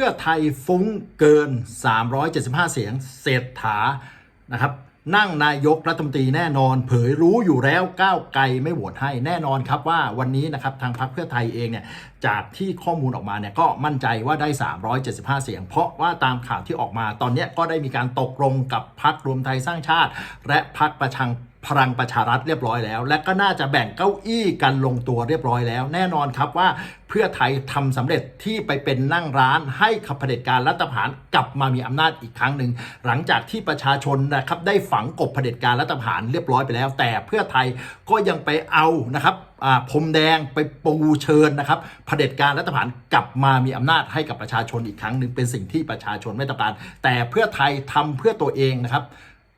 พื่อไทยฟุ้งเกิน 375 เสียงเศรษฐานะครับนั่งนายกรัฐมนตรีแน่นอน เผยรู้อยู่แล้วก้าวไกลไม่โหวตให้แน่นอนครับว่าวันนี้นะครับทางพรรคเพื่อไทยเองเนี่ยจากที่ข้อมูลออกมาเนี่ยก็มั่นใจว่าได้ 375 เสียง เพราะว่าตามข่าวที่ออกมาตอนนี้ก็ได้มีการตกลงกับพรรครวมไทยสร้างชาติ และพรรคประชัง พลังประชารัฐเรียบร้อยแล้ว และก็น่าจะแบ่งเก้าอี้กันลงตัวเรียบร้อยแล้ว แน่นอนครับว่าเพื่อไทยทำสำเร็จที่ไปเป็นนั่งร้านให้ขับเผด็จการรัฐประหารกลับมามีอำนาจอีกครั้งหนึ่งหลังจากที่ประชาชนนะครับได้ฝังกบเผด็จการรัฐประหารเรียบร้อยไปแล้ว แต่เพื่อไทยก็ยังไปเอานะครับพรมแดงไปปูเชิญนะครับเผด็จการรัฐประหารกลับมามีอำนาจให้กับประชาชนอีกครั้งหนึ่งเป็นสิ่งที่ประชาชนไม่ต้องการแต่เพื่อไทยทำเพื่อตัวเองนะครับ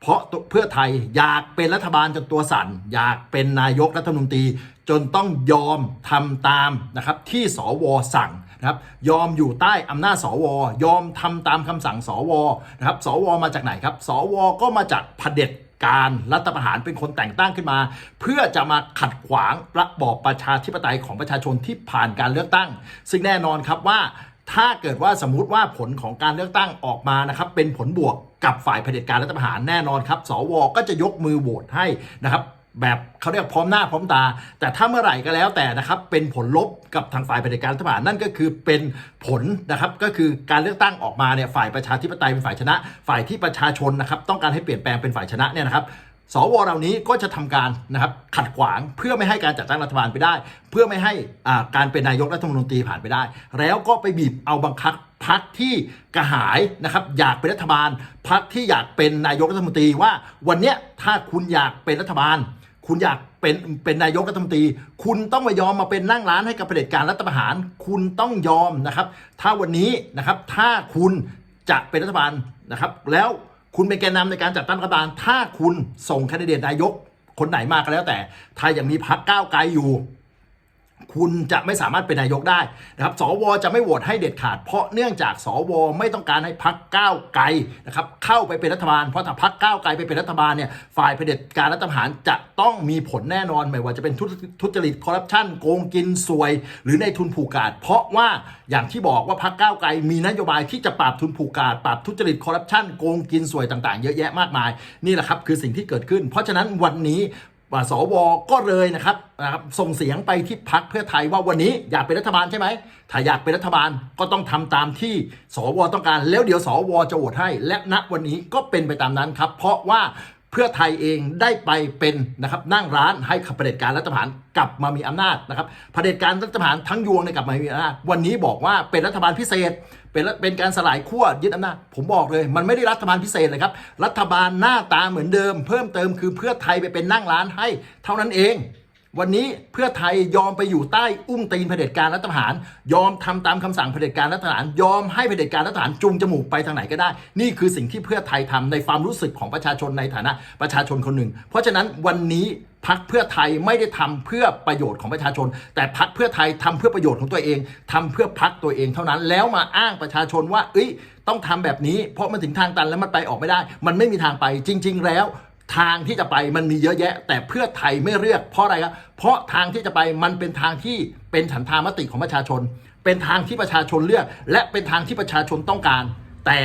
เพราะเพื่อไทยอยากเป็นรัฐบาลจนตัวสั่น อยากเป็นนายกรัฐมนตรี จนต้องยอมทำตามนะครับที่สวสั่งนะครับยอมอยู่ใต้อำนาจสว ยอมทำตามคำสั่งสวนะครับสวมาจากไหนครับ สวก็มาจากเผด็จการรัฐประหารเป็นคนแต่งตั้งขึ้นมา เพื่อจะมาขัดขวางระบอบประชาธิปไตยของประชาชนที่ผ่านการเลือกตั้ง ซึ่งแน่นอนครับว่า ถ้าเกิดว่าสมมุติว่าผลของการเลือกตั้งออกมานะครับเป็นผลบวกกับฝ่ายเผด็จการรัฐประหารแน่นอนครับสวก็จะยกมือโหวตให้นะครับแบบเขาเรียกพร้อมหน้าพร้อมตา แต่ถ้าเมื่อไหร่ก็แล้วแต่นะครับเป็นผลลบกับทางฝ่ายเผด็จการรัฐประหารนั่นก็คือเป็นผลนะครับก็คือการเลือกตั้งออกมาเนี่ยฝ่ายประชาธิปไตยเป็นฝ่ายชนะ ฝ่ายที่ประชาชนนะครับต้องการให้เปลี่ยนแปลงเป็นฝ่ายชนะเนี่ยนะครับ สวเหล่านี้ก็จะทำการนะครับขัดขวางเพื่อไม่ให้การจัดตั้งรัฐบาลไปได้ เพื่อไม่ให้อ่าการเป็นนายกรัฐมนตรีผ่านไปได้ แล้วก็ไปบีบเอาบังคับพักที่กระหายนะครับอยากเป็นรัฐบาลพักที่อยากเป็นนายกรัฐมนตรีว่าวันเนี้ยถ้าคุณอยากเป็นรัฐบาล คุณอยากเป็นเป็นนายกรัฐมนตรี คุณต้องมายอมมาเป็นนั่งร้านให้กับเผด็จการรัฐประหาร คุณต้องยอมนะครับ ถ้าวันนี้นะครับถ้าคุณจะเป็นรัฐบาลนะครับแล้ว คุณเป็นแกนนำในการจัดตั้งรัฐบาล ถ้าคุณส่งแคนดิเดตนายก คนไหนมาก็แล้วแต่ ถ้ายังมีพักก้าวไกลอยู่ คุณจะไม่สามารถเป็นนายกได้นะครับ สวจะไม่โหวตให้เด็ดขาด เพราะเนื่องจากสวไม่ต้องการให้พักก้าวไกลนะครับเข้าไปเป็นรัฐบาล เพราะถ้าพักก้าวไกลไปเป็นรัฐบาลเนี่ยฝ่ายเผด็จการรัฐประหารจะต้องมีผลแน่นอนไม่ว่าจะเป็นทุทจริตคอร์รัปชันโกงกินสวย หรือในทุนผูกขาด เพราะว่าอย่างที่บอกว่าพักก้าวไกลมีนโยบายที่จะปราบทุนผูกขาดปราบทุจริตคอร์รัปชันโกงกินสวยต่างๆ เยอะแยะมากมายนี่แหละครับคือสิ่งที่เกิดขึ้น เพราะฉะนั้นวันนี้ สวก็เลยนะครับนะครับส่งเสียงไปที่พักเพื่อไทยว่าวันนี้อยากเป็นรัฐบาลใช่ไหมถ้าอยากเป็นรัฐบาลก็ต้องทำตามที่สวต้องการ แล้วเดี๋ยวสวจะโหวตให้ และณวันนี้ก็เป็นไปตามนั้นครับ เพราะว่าเพื่อไทยเองได้ไปเป็นนะครับนั่งร้านให้ขับเผด็จการรัฐประหารกลับมามีอำนาจนะครับเผด็จการรัฐประหารทั้งยวงเนี่ยกลับมามีอำนาจวันนี้บอกว่าเป็นรัฐบาลพิเศษ เป็นเป็นการสลายขั้วยึดอำนาจผมบอกเลย มันไม่ได้รัฐบาลพิเศษเลยครับ รัฐบาลหน้าตาเหมือนเดิม เพิ่มเติมคือเพื่อไทยไปเป็นนั่งร้านให้ เท่านั้นเอง วันนี้เพื่อไทยยอมไปอยู่ใต้อุ้งตีนเผด็จการรัฐประหาร ยอมทำตามคำสั่งเผด็จการรัฐประหาร ยอมให้เผด็จการรัฐประหารจูงจมูกไปทางไหนก็ได้ นี่คือสิ่งที่เพื่อไทยทำในความรู้สึกของประชาชนในฐานะประชาชนคนหนึ่ง เพราะฉะนั้นวันนี้ พักเพื่อไทยไม่ได้ทำเพื่อประโยชน์ของประชาชน แต่พักเพื่อไทยทำเพื่อประโยชน์ของตัวเองทำเพื่อพักตัวเองเท่านั้น แล้วมาอ้างประชาชนว่า เอ้ย ต้องทำแบบนี้ เพราะมันถึงทางตันแล้วมันไปออกไม่ได้ มันไม่มีทางไปจริง ๆ แล้วทางที่จะไปมันมีเยอะแยะ แต่เพื่อไทยไม่เลือกเพราะอะไรครับเพราะทางที่จะไปมันเป็นทางที่เป็นฉันทามติของประชาชน เป็นทางที่ประชาชนเลือก และเป็นทางที่ประชาชนต้องการ แต่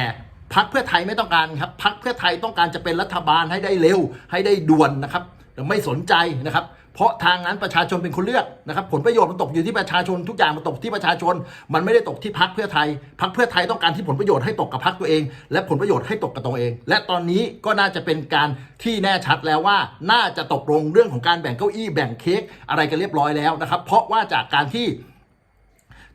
พักเพื่อไทยไม่ต้องการครับพักเพื่อไทยต้องการจะเป็นรัฐบาลให้ได้เร็วให้ได้ด่วนนะครับ ไม่สนใจนะครับ เพราะทางนั้นประชาชนเป็นคนเลือกนะครับผลประโยชน์มันตกอยู่ที่ประชาชนทุกอย่างมันตกที่ประชาชน มันไม่ได้ตกที่พักเพื่อไทยพักเพื่อไทยต้องการที่ผลประโยชน์ให้ตกกับพักตัวเอง และผลประโยชน์ให้ตกกับตัวเอง และตอนนี้ก็น่าจะเป็นการที่แน่ชัดแล้วว่า น่าจะตกลงเรื่องของการแบ่งเก้าอี้แบ่งเค้กอะไรกันเรียบร้อยแล้วนะครับ เพราะว่าจากการที่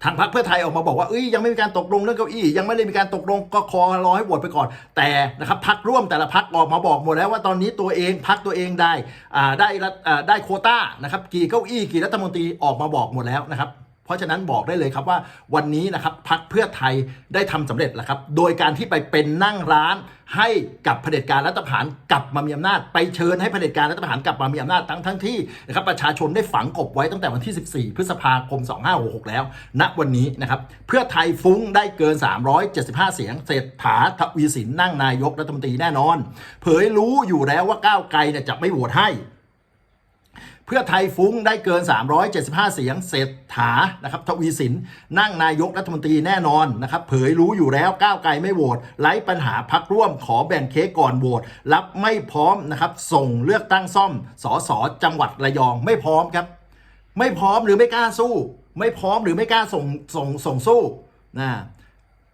ทางพรรคเพื่อไทยออกมาบอกว่าเอ้ยยังไม่มีการตกลงเรื่องเก้าอี้ยังไม่ได้มีการตกลงก็คอรอให้โหวตไปก่อน แต่นะครับพรรคร่วมแต่ละพรรคออกมาบอกหมดแล้วว่าตอนนี้ตัวเองพรรคตัวเองได้อ่าได้รัอ่าได้โคต้านะครับกี่เก้าอี้กี่รัฐมนตรีออกมาบอกหมดแล้วนะครับ ราะฉะนั้นบอกได้เลยครับว่าวันนี้นะครับพักเพื่อไทยได้ทำสำเร็จแล้วครับ โดยการที่ไปเป็นนั่งร้านให้กับเผด็จการรัฐประหารกลับมามีอำนาจ ไปเชิญให้เผด็จการรัฐประหารกลับมามีอำนาจทั้งทั้งที่นะครับประชาชนได้ฝังกบไว้ตั้งแต่วันที่ 14 พฤษภาคม 2566 แล้ว ณวันนี้นะครับเพื่อไทยฟุ้งได้เกิน 375 เสียงเศรษฐาทวีสินนั่งนายกรัฐมนตรีแน่นอน เผยรู้อยู่แล้วว่าก้าวไกลเนี่ยจะไม่โหวตให้ พื่อไทยฟุ้งได้เกิน 375 เสียงเศรษฐานะครับทวีสินนั่งนายกรัฐมนตรีแน่นอนนะครับเผยรู้อยู่แล้วก้าวไกลไม่โหวตไร้ปัญหาพักร่วมขอแบ่งเค้กก่อนโหวตรับไม่พร้อมนะครับส่งเลือกตั้งซ่อมสอสอจังหวัดระยองไม่พร้อมครับ ไม่พร้อมหรือไม่กล้าสู้ ไม่พร้อมหรือไม่กล้าส่งส่งส่งสู้นะ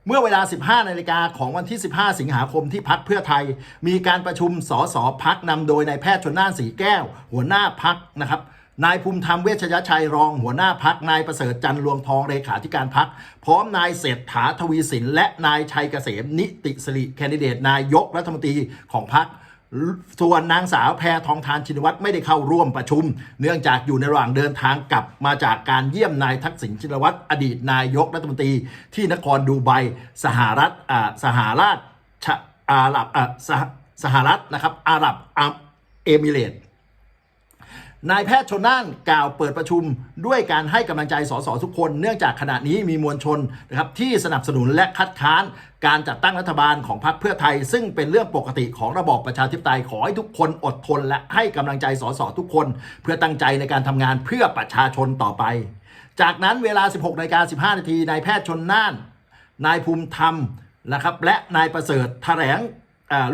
เมื่อเวลา 15 นาฬิกาของวันที่ 15 สิงหาคมที่พักเพื่อไทย มีการประชุมสสพักนำโดยนายแพทย์ชนน่านสีแก้ว หัวหน้าพักนะครับนายภูมิธรรมเวชยชัยรองหัวหน้าพักนายประเสริฐจันทร์รวงทองเลขาธิการพัก พร้อมนายเศรษฐาทวีสิน และนายชัยเกษมนิติสิริแคนดิเดตนายกรัฐมนตรีของพัก ส่วนนางสาวแพทองทานชินวัตรไม่ได้เข้าร่วมประชุม เนื่องจากอยู่ในระหว่างเดินทางกลับมาจากการเยี่ยมนายทักษิณชินวัตรอดีตนายกรัฐมนตรี ที่นครดูไบสหรัฐอ่าสหราชอาหรับอ่าสหสหรัฐนะครับอาหรับอาเอมิเรต นายแพทย์ชนน่านกล่าวเปิดประชุมด้วยการให้กำลังใจสสทุกคน เนื่องจากขณะนี้มีมวลชนนะครับที่สนับสนุนและคัดค้าน การจัดตั้งรัฐบาลของพรรคเพื่อไทย ซึ่งเป็นเรื่องปกติของระบอบประชาธิปไตยขอให้ทุกคนอดทน และให้กำลังใจสสทุกคน เพื่อตั้งใจในการทำงานเพื่อประชาชนต่อไป จากนั้นเวลา 16นาฬิกา15 นาทีนายแพทย์ชนน่าน นายภูมิธรรมนะครับและนายประเสริฐแถลงอ่า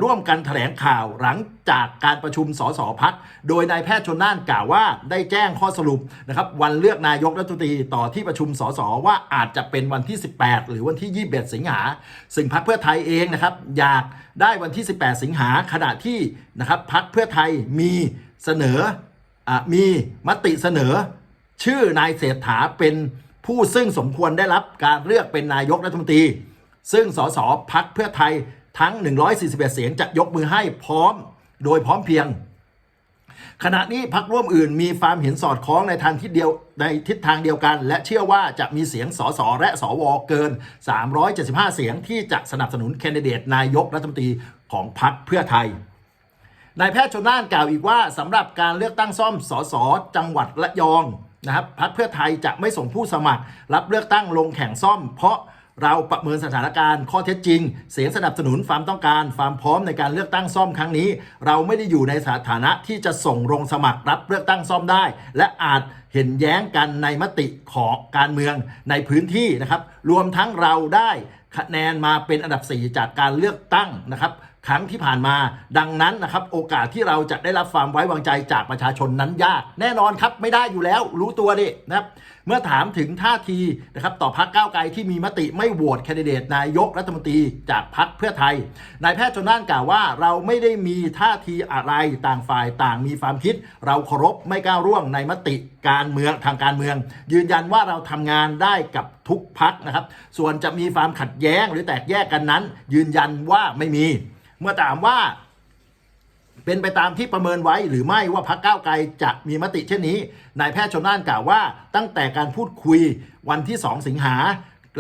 ร่วมกันแถลงข่าวหลังจากการประชุมสสพักโดยนายแพทย์ชนน่านกล่าวว่าได้แจ้งข้อสรุปนะครับวันเลือกนายกรัฐมนตรีต่อที่ประชุมสสว่าอาจจะเป็นวันที่ 18 หรือวันที่ 21 สิงหาซึ่งพักเพื่อไทยเองนะครับอยากได้วันที่ 18 สิงหาขณะที่นะครับพักเพื่อไทยมีเสนออมีมติเสนอ ชื่อนายเศรษฐาเป็นผู้ซึ่งสมควรได้รับการเลือกเป็นนายกรัฐมนตรี ซึ่งสสพักเพื่อไทย ทั้ง 141 เสียงจะยกมือให้พร้อมโดยพร้อมเพียง ขณะนี้พักร่วมอื่นมีความเห็นสอดคล้องในทางทิศเดียวในทิศทางเดียวกัน และเชื่อว่าจะมีเสียงสสและสวเกิน 375 เสียงที่จะสนับสนุนแคนดิเดตนายกรัฐมนตรีของพักเพื่อไทยนายแพทย์ชนน่านกล่าวอีกว่าสำหรับการเลือกตั้งซ่อมสสจังหวัดระยองนะครับพักเพื่อไทยจะไม่ส่งผู้สมัคร รับเลือกตั้งลงแข่งซ่อม เพราะ เราประเมินสถานการณ์ข้อเท็จจริง เสียงสนับสนุนความต้องการความพร้อมในการเลือกตั้งซ่อมครั้งนี้ เราไม่ได้อยู่ในสถานะที่จะส่งลงสมัครรับเลือกตั้งซ่อมได้ และอาจเห็นแย้งกันในมติของการเมืองในพื้นที่นะครับ รวมทั้งเราได้คะแนนมาเป็นอันดับ 4 จากการเลือกตั้งนะครับ ครั้งที่ผ่านมา ดังนั้นนะครับโอกาสที่เราจะได้รับความไว้วางใจจากประชาชนนั้นยาก แน่นอนครับไม่ได้อยู่แล้ว รู้ตัวดินะครับเมื่อถามถึงท่าทีนะครับต่อพักก้าวไกลที่มีมติไม่โหวตแคนดิเดตนายกรัฐมนตรีจากพักเพื่อไทยนายแพทย์ชนน่านกล่าวว่า เราไม่ได้มีท่าทีอะไรต่างฝ่ายต่างมีความคิด เราเคารพไม่ก้าวร่วงในมติการเมืองทางการเมือง ยืนยันว่าเราทำงานได้กับทุกพักนะครับ ส่วนจะมีความขัดแย้งหรือแตกแยกกันนั้น ยืนยันว่าไม่มี เมื่อถามว่า เป็นไปตามที่ประเมินไว้หรือไม่ว่าพักก้าวไกลจะมีมติเช่นนี้นายแพทย์ชนน่านกล่าวว่า ตั้งแต่การพูดคุยวันที่ 2 สิงหา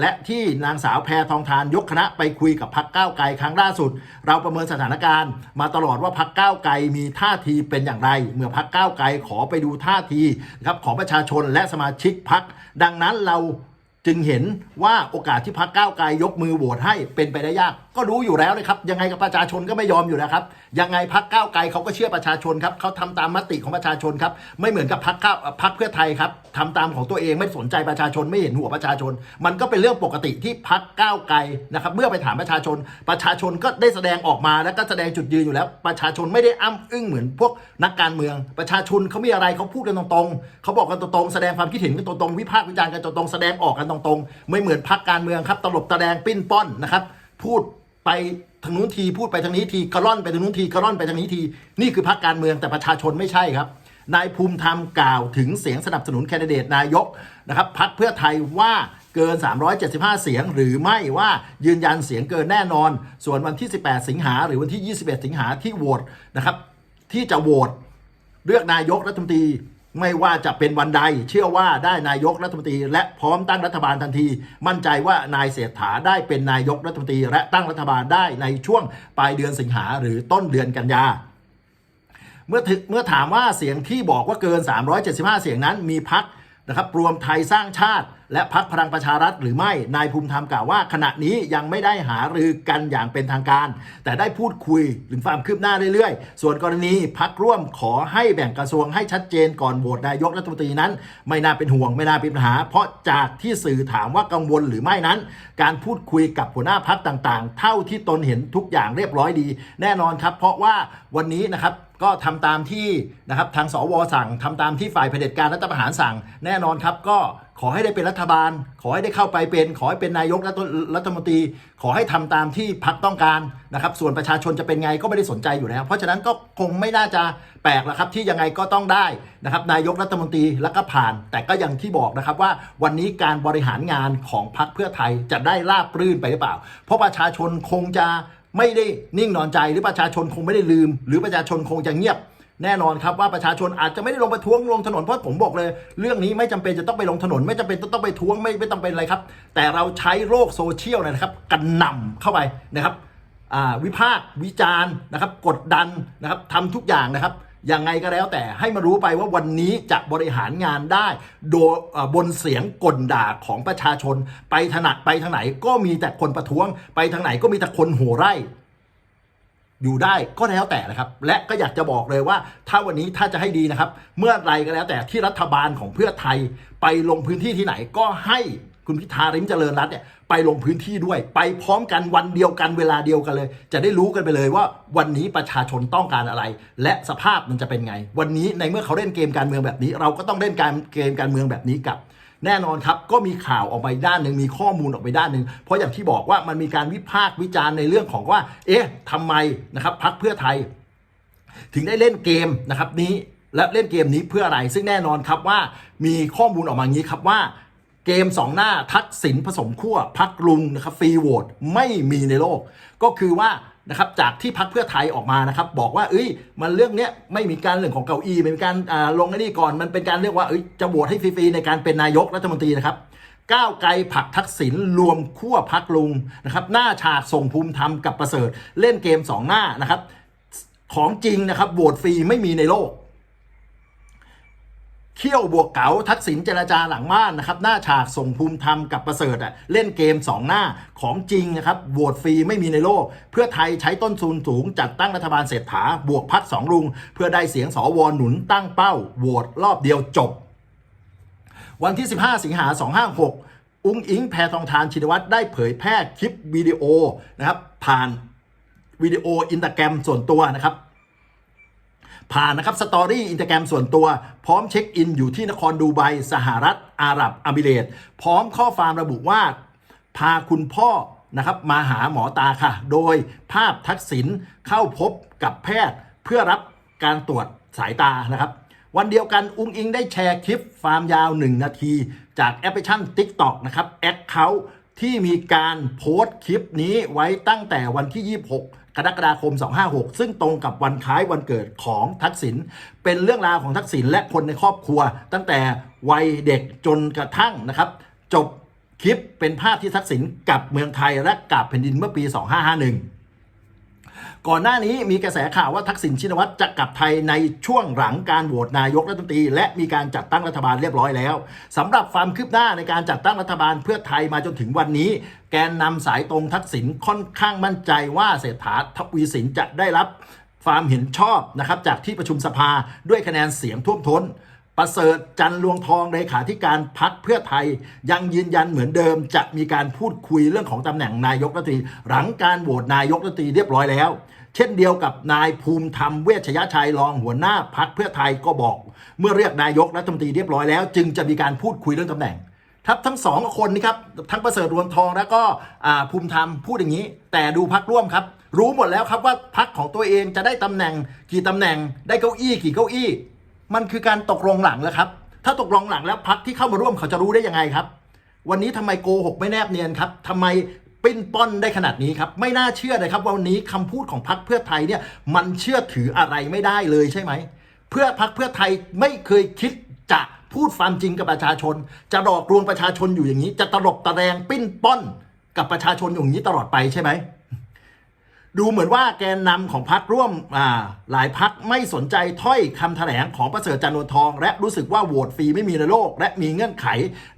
และที่นางสาวแพทองทานยกคณะไปคุยกับพักก้าวไกลครั้งล่าสุด เราประเมินสถานการณ์ มาตลอดว่าพักก้าวไกลมีท่าทีเป็นอย่างไร เมื่อพักก้าวไกลขอไปดูท่าทีครับของประชาชนและสมาชิกพักดังนั้นเราจึงเห็นว่าโอกาสที่พักก้าวไกลยกมือโหวตให้เป็นไปได้ยากก็รู้อยู่แล้วนะครับ ยังไงกับประชาชนก็ไม่ยอมอยู่แล้วครับ ยังไงพักก้าวไกลเขาก็เชื่อประชาชนครับเขาทำตามมติของประชาชนครับ ไม่เหมือนกับพักก้าวพักเพื่อไทยครับทำตามของตัวเองไม่สนใจประชาชนไม่เห็นหัวประชาชน มันก็เป็นเรื่องปกติที่พักก้าวไกลนะครับ เมื่อไปถามประชาชน ประชาชนก็ได้แสดงออกมาแล้วก็แสดงจุดยืนอยู่แล้ว ประชาชนไม่ได้อ้ำอึ้งเหมือนพวกนักการเมือง ประชาชนเขามีอะไรเขาพูดกันตรงๆเขาบอกกันตรงๆแสดงความคิดเห็นกันตรงๆวิพากษ์วิจารณ์กันตรงๆแสดงออกกันตรงๆ ไม่เหมือนพักการเมืองครับตลบตะแดงปิ้นป้อนนะครับพูด ไปทางนู้นทีพูดไปทางนี้ทีกระล่อนไปทางนู้นทีกระล่อนไปทางนี้ที นี่คือพักการเมืองแต่ประชาชนไม่ใช่ครับ นายภูมิธรรมกล่าวถึงเสียงสนับสนุนแคนดิเดตนายกนะครับพักเพื่อไทยว่าเกิน 375 เสียงหรือไม่ว่ายืนยันเสียงเกินแน่นอน ส่วนวันที่ 18 สิงหาหรือวันที่ 21 สิงหาที่โหวตนะครับที่จะโหวตเลือกนายกรัฐมนตรี ไม่ว่าจะเป็นวันใด เชื่อว่าได้นายกรัฐมนตรี และพร้อมตั้งรัฐบาลทันที มั่นใจว่านายเศรษฐาได้เป็นนายกรัฐมนตรี และตั้งรัฐบาลได้ในช่วงปลายเดือนสิงหาหรือต้นเดือนกันยาเมื่อถึงเมื่อถามว่าเสียงที่บอกว่าเกิน 375 เสียงนั้นมีพัก นะครับรวมไทยสร้างชาติ และพักพลังประชารัฐหรือไม่นายภูมิธรรมกล่าวว่า ขณะนี้ยังไม่ได้หารือกันอย่างเป็นทางการ แต่ได้พูดคุยถึงความคืบหน้าเรื่อยๆ ส่วนกรณีพักร่วมขอให้แบ่งกระทรวงให้ชัดเจนก่อนโหวตนายกรัฐมนตรีนั้น ไม่น่าเป็นห่วงไม่น่าเป็นปัญหา เพราะจากที่สื่อถามว่ากังวลหรือไม่นั้น การพูดคุยกับหัวหน้าพักต่างๆ เท่าที่ตนเห็นทุกอย่างเรียบร้อยดี แน่นอนครับ เพราะว่าวันนี้นะครับ ก็ทำตามที่นะครับทางสวสั่งทำตามที่ฝ่ายเผด็จการรัฐประหารสั่ง แน่นอนครับ ก็ขอให้ได้เป็นรัฐบาล ขอให้ได้เข้าไปเป็น ขอให้เป็นนายกรัฐรัฐมนตรี ขอให้ทำตามที่พักต้องการนะครับ ส่วนประชาชนจะเป็นไงก็ไม่ได้สนใจอยู่แล้ว เพราะฉะนั้นก็คงไม่น่าจะแปลกแล้วครับ ที่ยังไงก็ต้องได้นะครับนายกรัฐมนตรีแล้วก็ผ่าน แต่ก็อย่างที่บอกนะครับว่าวันนี้การบริหารงานของพรรคเพื่อไทยจะได้ราบรื่นไปหรือเปล่า เพราะประชาชนคงจะ ไม่ได้นิ่งนอนใจหรือประชาชนคงไม่ได้ลืม หรือประชาชนคงจะเงียบ แน่นอนครับว่าประชาชนอาจจะไม่ได้ลงประท้วงลงถนนเพราะผมบอกเลย เรื่องนี้ไม่จำเป็นจะต้องไปลงถนน ไม่จำเป็นต้องไปท้วงไม่ไม่จำเป็นอะไรครับ แต่เราใช้โลกโซเชียลนะครับกันนำเข้าไปนะครับวิพากษ์วิจารณ์นะครับ กดดันนะครับทำทุกอย่างนะครับ ยังไงก็แล้วแต่ให้มารู้ไปว่าวันนี้จะบริหารงานได้ โดยบนเสียงกลด่าของประชาชน ไปถนัดไปทางไหนก็มีแต่คนประท้วง ไปทางไหนก็มีแต่คนโห่ไร่ อยู่ได้ก็แล้วแต่นะครับ และก็อยากจะบอกเลยว่า ถ้าวันนี้ถ้าจะให้ดีนะครับ เมื่อไรก็แล้วแต่ที่รัฐบาลของเพื่อไทยไปลงพื้นที่ที่ไหนก็ให้ คุณพิธาริมเจริญรัตน์เนี่ยไปลงพื้นที่ด้วย ไปพร้อมกันวันเดียวกันเวลาเดียวกันเลย จะได้รู้กันไปเลยว่าวันนี้ประชาชนต้องการอะไร และสภาพมันจะเป็นไง วันนี้ในเมื่อเขาเล่นเกมการเมืองแบบนี้ เราก็ต้องเล่นการเกมการเมืองแบบนี้กับแน่นอนครับ ก็มีข่าวออกมาด้านหนึ่งมีข้อมูลออกไปด้านหนึ่งเพราะอย่างที่บอกว่ามันมีการวิพากษ์วิจารณ์ในเรื่องของว่า เอ๊ะทำไมนะครับพักเพื่อไทย ถึงได้เล่นเกมนะครับนี้และเล่นเกมนี้เพื่ออะไร ซึ่งแน่นอนครับว่ามีข้อมูลออกมาอย่างนี้ครับว่า เกมสองหน้าทักษิณผสมขั้วพักลุงนะครับฟรีโหวตไม่มีในโลก ก็คือว่านะครับจากที่พักเพื่อไทยออกมานะครับ บอกว่าเอ้ย มันเรื่องเนี้ยไม่มีการเรื่องของเก้าอี้ไม่มีการอ่าลงไอ้นี่ก่อนมันเป็นการเรียกว่าเอ้ยจะโหวตให้ฟรีๆในการเป็นนายกรัฐมนตรีนะครับก้าวไกลผักทักษิณรวมขั้วพักลุงนะครับ หน้าฉากส่งภูมิธรรมกับประเสริฐ เล่นเกมสองหน้านะครับ ของจริงนะครับโหวตฟรีไม่มีในโลก เขี้ยวบวกเก๋าทักษิณเจรจาหลังม่านนะครับ หน้าฉากส่งภูมิธรรมกับประเสริฐอะเล่นเกม 2 หน้าของจริงนะครับโหวตฟรีไม่มีในโลก เพื่อไทยใช้ต้นทุนสูง จัดตั้งรัฐบาลเศรษฐาบวกพักสองลุง เพื่อได้เสียงสวหนุนตั้งเป้าโหวตรอบเดียวจบ วันที่ 15 สิงหา256 อุ้งอิงแพทองทานชินวัตรได้เผยแพร่คลิปวิดีโอนะครับผ่านวิดีโออินสตาแกรมส่วนตัวนะครับ ผ่านนะครับสตอรี่อินสตาแกรมส่วนตัว พร้อมเช็คอินอยู่ที่นครดูไบสหรัฐอาหรับอามิเรตพร้อมข้อความระบุว่า พาคุณพ่อนะครับมาหาหมอตาค่ะ โดยภาพทักษิณเข้าพบกับแพทย์เพื่อรับการตรวจสายตานะครับ วันเดียวกันอุ้งอิงได้แชร์คลิปฟาร์มยาว 1 นาที จากแอปพลิเคชัน TikTok นะครับแอคเคาท์ที่มีการโพสต์คลิปนี้ไว้ตั้งแต่วันที่ 26 กรกฎาคม 256 ซึ่งตรงกับวันคล้ายวันเกิดของทักษิณเป็นเรื่องราวของทักษิณและคนในครอบครัว ตั้งแต่วัยเด็กจนกระทั่งนะครับ จบคลิปเป็นภาพที่ทักษิณกลับเมืองไทยและกลับแผ่นดินเมื่อปี 2551 ก่อนหน้านี้มีกระแสข่าวว่าทักษิณชินวัตรจะกลับไทยในช่วงหลังการโหวตนายกรัฐมนตรี และมีการจัดตั้งรัฐบาลเรียบร้อยแล้วสำหรับความคืบหน้าในการจัดตั้งรัฐบาลเพื่อไทยมาจนถึงวันนี้ แกนนำสายตรงทักษิณค่อนข้างมั่นใจว่าเศรษฐาทวีสินจะได้รับความเห็นชอบนะครับจากที่ประชุมสภาด้วยคะแนนเสียงท่วมท้น ประเสริฐจันรลวงทองเลขาธิการพักเพื่อไทย ยังยืนยันเหมือนเดิม จะมีการพูดคุยเรื่องของตำแหน่งนายกรัฐมนตรี หลังการโหวตนายกรัฐมนตรีเรียบร้อยแล้ว เช่นเดียวกับนายภูมิธรรมเวชยชัยรองหัวหน้าพักเพื่อไทยก็บอก เมื่อเรียกนายกรัฐมนตรีเรียบร้อยแล้ว จึงจะมีการพูดคุยเรื่องตำแหน่งครับทั้งสองคนนี่ครับทั้งประเสริฐรวงทองแล้วก็อ่าภูมิธรรมพูดอย่างนี้ แต่ดูพักร่วมครับ รู้หมดแล้วครับว่าพักของตัวเองจะได้ตำแหน่ง กี่ตำแหน่ง ได้เก้าอี้กี่เก้าอี้ มันคือการตกลงหลังแล้วครับ ถ้าตกลงหลังแล้วพักที่เข้ามาร่วมเขาจะรู้ได้ยังไงครับ วันนี้ทำไมโกหกไม่แนบเนียนครับทำไมปิ้นป้อนได้ขนาดนี้ครับ ไม่น่าเชื่อเลยครับว่าวันนี้คำพูดของพักเพื่อไทยเนี่ยมันเชื่อถืออะไรไม่ได้เลยใช่ไหม เพื่อพักเพื่อไทยไม่เคยคิดจะพูดความจริงกับประชาชน จะหลอกลวงประชาชนอยู่อย่างนี้ จะตลบตะแรงปิ้นป้อนกับประชาชนอยู่อย่างนี้ตลอดไปใช่ไหม ดูเหมือนว่าแกนนำของพักร่วมอ่าหลายพักไม่สนใจถ้อยคำแถลงของประเสริฐจันทร์ทอง และรู้สึกว่าโหวตฟรีไม่มีในโลก และมีเงื่อนไข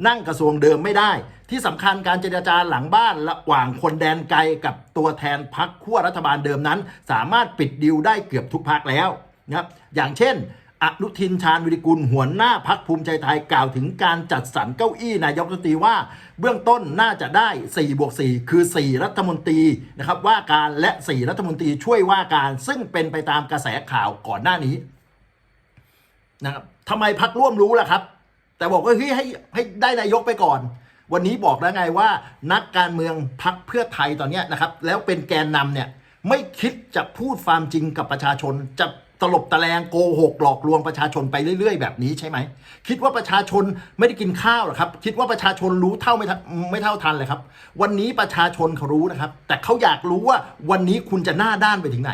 นั่งกระทรวงเดิมไม่ได้ ที่สำคัญการเจรจาหลังบ้านระหว่างคนแดนไกลกับตัวแทนพักขั้วรัฐบาลเดิมนั้น สามารถปิดดิวได้เกือบทุกพักแล้วนะครับอย่างเช่น อนุทินชาญวิริกุลหัวหน้าพักภูมิใจไทยกล่าวถึงการจัดสรรเก้าอี้นายกรัฐมนตรีว่า เบื้องต้นน่าจะได้4บวก4คือ 4 รัฐมนตรีนะครับว่าการและ 4 รัฐมนตรีช่วยว่าการ ซึ่งเป็นไปตามกระแสข่าวก่อนหน้านี้นะครับทำไมพักร่วมรู้ล่ะครับ แต่บอกว่าเฮ้ยให้ให้ได้นายกไปก่อน วันนี้บอกแล้วไงว่า นักการเมืองพักเพื่อไทยตอนนี้นะครับ แล้วเป็นแกนนำเนี่ยไม่คิดจะพูดความจริงกับประชาชนจะ ตลบตะแลงโกหกหลอกลวงประชาชนไปเรื่อยๆ แบบนี้ใช่ไหม คิดว่าประชาชนไม่ได้กินข้าวหรอครับ คิดว่าประชาชนรู้เท่าไม่ทันไม่เท่าทันเลยครับ วันนี้ประชาชนเขารู้นะครับ แต่เขาอยากรู้ว่าวันนี้คุณจะหน้าด้านไปถึงไหน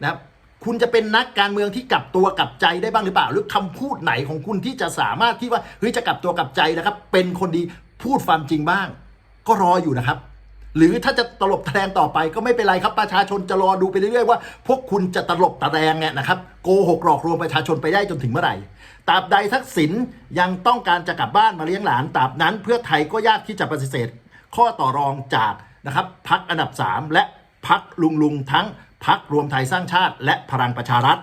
นะครับคุณจะเป็นนักการเมืองที่กลับตัวกลับใจได้บ้างหรือเปล่า หรือคำพูดไหนของคุณที่จะสามารถที่ว่าเฮ้ยจะกลับตัวกลับใจนะครับ เป็นคนดีพูดความจริงบ้าง ก็รออยู่นะครับ หรือถ้าจะตลบตะแลงต่อไปก็ไม่เป็นไรครับประชาชนจะรอดูไปเรื่อยๆว่า พวกคุณจะตลบตะแลงเนี่ยนะครับโกหกหลอกลวงประชาชนไปได้จนถึงเมื่อไหร่ตราบใดทักษิณยังต้องการจะกลับบ้านมาเลี้ยงหลานตราบนั้น เพื่อไทยก็ยากที่จะปฏิเสธ ข้อต่อรองจากนะครับพักอันดับ 3 และพักลุงลุงๆทั้งพักรวมไทยสร้างชาติ และพลังประชารัฐ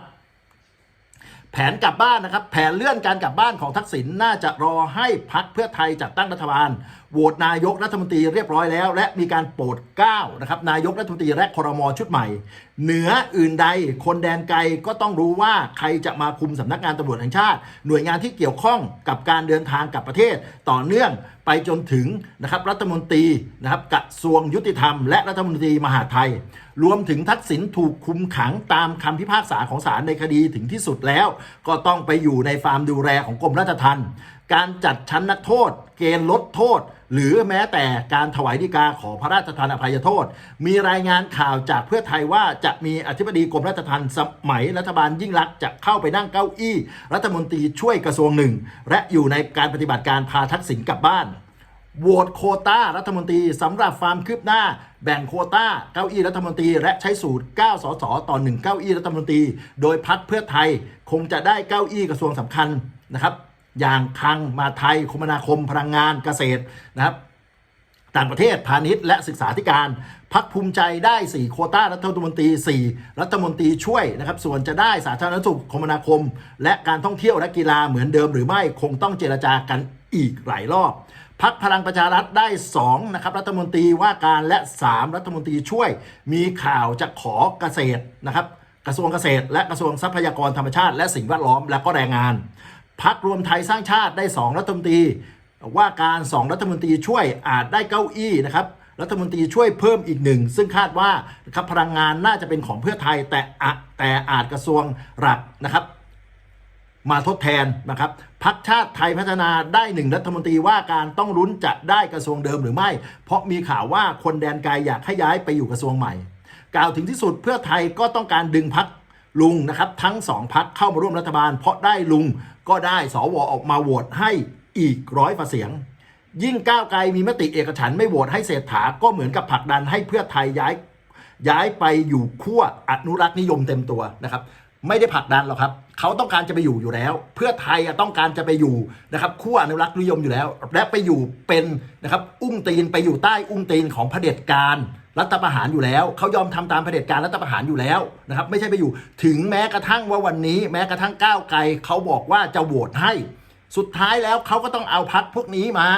แผนกลับบ้านนะครับ แผนเลื่อนการกลับบ้านของทักษิณน่าจะรอให้พักเพื่อไทยจัดตั้งรัฐบาลโหวตนายกรัฐมนตรีเรียบร้อยแล้ว และมีการโปรดเกล้านะครับนายกรัฐมนตรีและครมชุดใหม่ เหนืออื่นใดคนแดนไกลก็ต้องรู้ว่าใครจะมาคุมสำนักงานตำรวจแห่งชาติ หน่วยงานที่เกี่ยวข้องกับการเดินทางกลับประเทศต่อเนื่อง ไปจนถึงนะครับรัฐมนตรีนะครับกระทรวงยุติธรรม และรัฐมนตรีมหาไทย รวมถึงทักษิณถูกคุมขังตามคำพิพากษาของศาลในคดีถึงที่สุดแล้ว ก็ต้องไปอยู่ในฟาร์มดูแลของกรมราชทัณฑ์ การจัดชั้นนักโทษ เกณฑ์ลดโทษ หรือแม้แต่การถวายฎีกาขอพระราชทานอภัยโทษ มีรายงานข่าวจากเพื่อไทยว่าจะมีอธิบดีกรมราชทัณฑ์สมัยรัฐบาลยิ่งลักจะเข้าไปนั่งเก้าอี้ รัฐมนตรีช่วยกระทรวงหนึ่ง และอยู่ในการปฏิบัติการพาทักษิณกลับบ้านโหวตโคต้ารัฐมนตรีสำหรับความคืบหน้า แบ่งโคต้าเก้าอี้รัฐมนตรี และใช้สูตร 9 สสต่อ1เก้าอี้รัฐมนตรี โดยพักเพื่อไทยคงจะได้เก้าอี้กระทรวงสำคัญนะครับ อย่างคลังมาไทยคมนาคมพลังงานเกษตรนะครับต่างประเทศพาณิชย์และศึกษาธิการพักภูมิใจได้ 4 โคต้ารัฐมนตรี 4 รัฐมนตรีช่วยนะครับ ส่วนจะได้สาธารณสุขคมนาคม และการท่องเที่ยวและกีฬาเหมือนเดิมหรือไม่คงต้องเจรจากันอีกหลายรอบพักพลังประชารัฐได้2นะครับรัฐมนตรีว่าการและ 3 รัฐมนตรีช่วย มีข่าวจะขอเกษตรนะครับ กระทรวงเกษตร และกระทรวงทรัพยากรธรรมชาติ และสิ่งแวดล้อมและก็แรงงาน พักรวมไทยสร้างชาติได้ 2 รัฐมนตรี ว่าการ 2 รัฐมนตรีช่วยอาจได้เก้าอี้นะครับรัฐมนตรีช่วยเพิ่มอีกหนึ่ง ซึ่งคาดว่าครับพลังงานน่าจะเป็นของเพื่อไทยแต่แต่อาจกระทรวงหลักนะครับมาทดแทนนะครับพักชาติไทยพัฒนาได้หนึ่งรัฐมนตรีว่าการต้องลุ้นจะได้กระทรวงเดิมหรือไม่ เพราะมีข่าวว่าคนแดนไกลอยากให้ย้ายไปอยู่กระทรวงใหม่ กล่าวถึงที่สุดเพื่อไทยก็ต้องการดึงพัก ลุงนะครับทั้งสองพักเข้ามาร่วมรัฐบาล เพราะได้ลุงก็ได้สวออกมาโหวตให้อีกร้อยฝ่าเสียง ยิ่งก้าวไกลมีมติเอกฉันไม่โหวตให้เศรษฐาก็เหมือนกับผลักดันให้เพื่อไทยย้ายย้ายไปอยู่ขั้วอนุรักษ์นิยมเต็มตัวนะครับ ไม่ได้ผลักดันหรอกครับ เขาต้องการจะไปอยู่อยู่แล้ว เพื่อไทยต้องการจะไปอยู่นะครับขั้วอนุรักษ์นิยมอยู่แล้ว และไปอยู่เป็นนะครับอุ้งตีนไปอยู่ใต้อุ้งตีนของเผด็จการ รัฐประหารอยู่แล้วเขายอมทำตามเผด็จการรัฐประหารอยู่แล้วนะครับไม่ใช่ไปอยู่ถึงแม้กระทั่งว่าวันนี้ แม้กระทั่งก้าวไกลเขาบอกว่าจะโหวตให้ สุดท้ายแล้วเขาก็ต้องเอาพักพวกนี้มา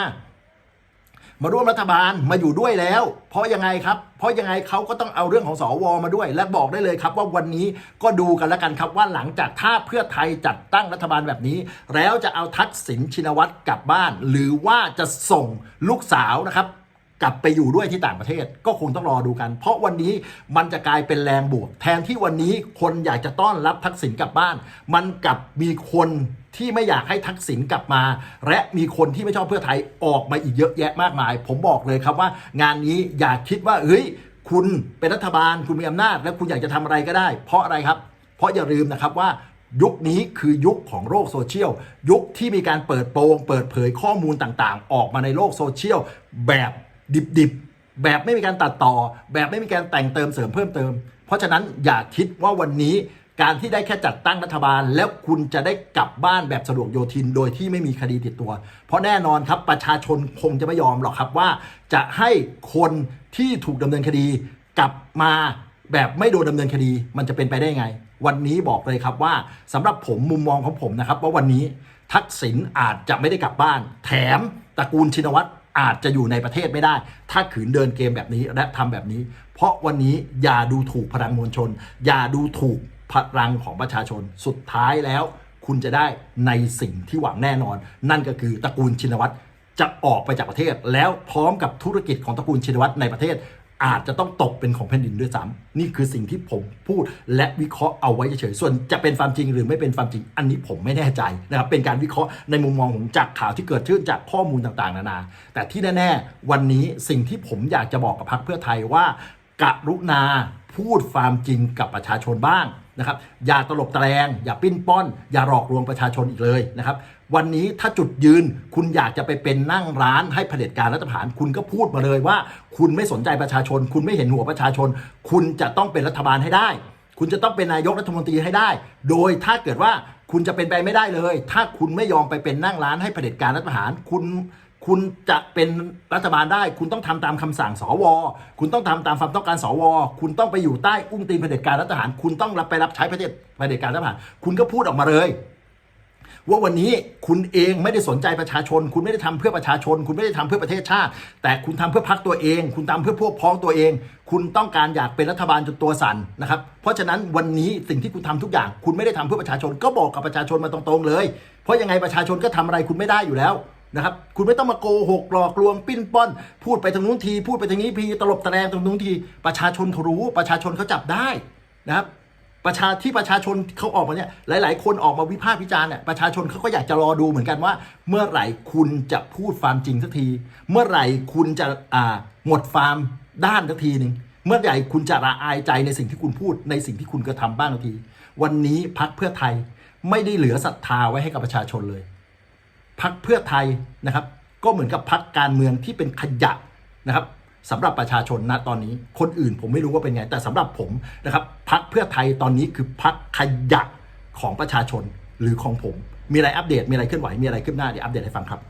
มาร่วมรัฐบาลมาอยู่ด้วยแล้ว เพราะยังไงครับ เพราะยังไงเขาก็ต้องเอาเรื่องของสวมาด้วย และบอกได้เลยครับว่าวันนี้ก็ดูกันแล้วกันครับว่าหลังจากถ้าเพื่อไทยจัดตั้งรัฐบาลแบบนี้ แล้วจะเอาทักษิณชินวัตรกลับบ้าน หรือว่าจะส่งลูกสาวนะครับ กลับไปอยู่ด้วยที่ต่างประเทศก็คงต้องรอดูกัน เพราะวันนี้มันจะกลายเป็นแรงบวก แทนที่วันนี้คนอยากจะต้อนรับทักษิณกลับบ้าน มันกลับมีคนที่ไม่อยากให้ทักษิณกลับมา และมีคนที่ไม่ชอบเพื่อไทยออกมาอีกเยอะแยะมากมาย ผมบอกเลยครับว่า งานนี้อย่าคิดว่าเฮ้ยคุณเป็นรัฐบาลคุณมีอำนาจ และคุณอยากจะทำอะไรก็ได้ เพราะอะไรครับ เพราะอย่าลืมนะครับว่ายุคนี้คือยุคของโลกโซเชียล ยุคที่มีการเปิดโปงเปิดเผยข้อมูลต่างๆ ออกมาในโลกโซเชียลแบบ ดิบๆ แบบไม่มีการตัดต่อ แบบไม่มีการแต่งเติมเสริมเพิ่มเติม เพราะฉะนั้นอย่าคิดว่าวันนี้การที่ได้แค่จัดตั้งรัฐบาล แล้วคุณจะได้กลับบ้านแบบสะดวกโยทินโดยที่ไม่มีคดีติดตัว เพราะแน่นอนครับประชาชนคงจะไม่ยอมหรอกครับว่า จะให้คนที่ถูกดำเนินคดี กลับมาแบบไม่โดนดำเนินคดีมันจะเป็นไปได้ไง วันนี้บอกเลยครับว่าสำหรับผมมุมมองของผมนะครับ ว่าวันนี้ทักษิณอาจจะไม่ได้กลับบ้าน แถมตระกูลชินวัตร อาจจะอยู่ในประเทศไม่ได้ ถ้าขืนเดินเกมแบบนี้และทำแบบนี้ เพราะวันนี้อย่าดูถูกพลังมวลชน อย่าดูถูกพลังของประชาชนสุดท้ายแล้ว คุณจะได้ในสิ่งที่หวังแน่นอน นั่นก็คือตระกูลชินวัตรจะออกไปจากประเทศ แล้วพร้อมกับธุรกิจของตระกูลชินวัตรในประเทศ อาจจะต้องตกเป็นของแผ่นดินด้วยซ้ำนี่คือสิ่งที่ผมพูดและวิเคราะห์เอาไว้เฉยๆส่วนจะเป็นความจริงหรือไม่เป็นความจริง อันนี้ผมไม่แน่ใจนะครับเป็นการวิเคราะห์ในมุมมองผมจากข่าวที่เกิดขึ้นจากข้อมูลต่างๆ นานา แต่ที่แน่ๆ วันนี้สิ่งที่ผมอยากจะบอกกับพรรคเพื่อไทยว่ากรุณาพูดความจริงกับประชาชนบ้างนะครับอย่าตลบตะแลงอย่าปิ้นป้อน อย่าหลอกลวงประชาชนอีกเลยนะครับ วันนี้ถ้าจุดยืนคุณอยากจะไปเป็นนั่งร้านให้เผด็จการรัฐประหารคุณก็พูดมาเลยว่า คุณไม่สนใจประชาชน คุณไม่เห็นหัวประชาชน คุณจะต้องเป็นรัฐบาลให้ได้ คุณจะต้องเป็นนายกรัฐมนตรีให้ได้ โดยถ้าเกิดว่าคุณจะเป็นไปไม่ได้เลย ถ้าคุณไม่ยอมไปเป็นนั่งร้านให้เผด็จการรัฐประหารคุณคุณจะเป็นรัฐบาลได้ คุณต้องทำตามคำสั่งสว คุณต้องทำตามความต้องการสว คุณต้องไปอยู่ใต้อุ้งตีนเผด็จการรัฐประหาร คุณต้องรับไปรับใช้ประเทศเผด็จการรัฐประหาร คุณก็พูดออกมาเลย ว่าวันนี้คุณเองไม่ได้สนใจประชาชน คุณไม่ได้ทำเพื่อประชาชน คุณไม่ได้ทำเพื่อประเทศชาติ แต่คุณทำเพื่อพรรคตัวเอง คุณทำเพื่อพวกพ้องตัวเอง คุณต้องการอยากเป็นรัฐบาลจนตัวสั่นนะครับเพราะฉะนั้นวันนี้สิ่งที่คุณทำทุกอย่าง คุณไม่ได้ทำเพื่อประชาชนก็บอกกับประชาชนมาตรงๆเลย เพราะยังไงประชาชนก็ทำอะไรคุณไม่ได้อยู่แล้วนะครับคุณไม่ต้องมาโกหกหลอกลวงปิ้นป้อน พูดไปทางนู้นที พูดไปทางนี้พีตลบตะแลงตรงนู้นที ประชาชนเขารู้ประชาชนเขาจับได้นะครับ ประชาที่ประชาชนเขาออกมาเนี่ยหลาย ๆ คนออกมาวิพากษ์วิจารณ์เนี่ยประชาชนเขาก็อยากจะรอดูเหมือนกันว่า เมื่อไหร่คุณจะพูดความจริงสักที เมื่อไหร่คุณจะอ่าหมดฟามด้านสักทีหนึ่งเมื่อไหร่คุณจะละอายใจในสิ่งที่คุณพูดในสิ่งที่คุณกระทำบ้างสักที วันนี้พักเพื่อไทยไม่ได้เหลือศรัทธาไว้ให้กับประชาชนเลยพักเพื่อไทยนะครับ ก็เหมือนกับพักการเมืองที่เป็นขยะนะครับ สำหรับประชาชนณตอนนี้ คนอื่นผมไม่รู้ว่าเป็นไง แต่สำหรับผมนะครับพักเพื่อไทยตอนนี้คือพักขยะของประชาชนหรือของผม มีอะไรอัปเดตมีอะไรเคลื่อนไหวมีอะไรขึ้นหน้าเดี๋ยวอัปเดตให้ฟังครับ